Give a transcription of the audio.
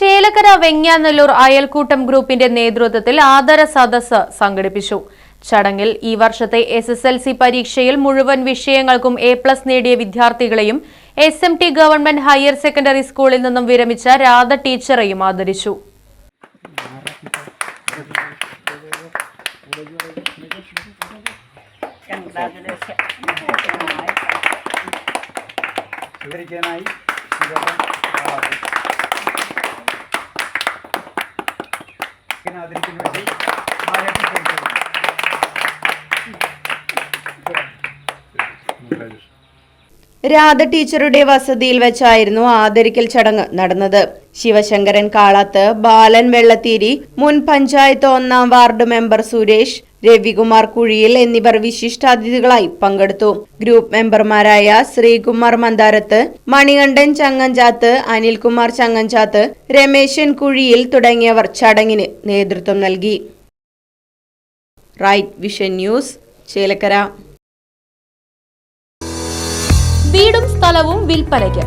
Chelakkara Venganallur അയൽക്കൂട്ടം ഗ്രൂപ്പിന്റെ നേതൃത്വത്തിൽ ആദര സദസ് സംഘടിപ്പിച്ചു. ചടങ്ങിൽ ഈ വർഷത്തെ എസ് എസ് എൽ സി പരീക്ഷയിൽ മുഴുവൻ വിഷയങ്ങൾക്കും എ പ്ലസ് നേടിയ വിദ്യാർത്ഥികളെയും S M T government higher secondary സ്കൂളിൽ നിന്നും വിരമിച്ച രാധ ടീച്ചറെയും ആദരിച്ചു. രാധ ടീച്ചറുടെ വസതിയിൽ വെച്ചായിരുന്നു ആദരിക്കൽ ചടങ്ങ് നടന്നത്. ശിവശങ്കരൻ കാളാത്ത് ബാലൻ വെള്ളത്തീരി മുൻ പഞ്ചായത്ത് ഒന്നാം വാർഡ് മെമ്പർ സുരേഷ് രവികുമാർ കുഴിയിൽ എന്നിവർ വിശിഷ്ടാതിഥികളായി പങ്കെടുത്തു. ഗ്രൂപ്പ് മെമ്പർമാരായ ശ്രീകുമാർ മന്ദാരത്ത് മണികണ്ഠൻ ചങ്ങഞ്ചാത്ത് അനിൽകുമാർ ചങ്ങഞ്ചാത്ത് രമേശൻ കുഴിയിൽ തുടങ്ങിയവർ ചടങ്ങിന് നേതൃത്വം നൽകി. Right Vision News Chelakkara. വീടും സ്ഥലവും വിൽപ്പനയ്ക്ക്.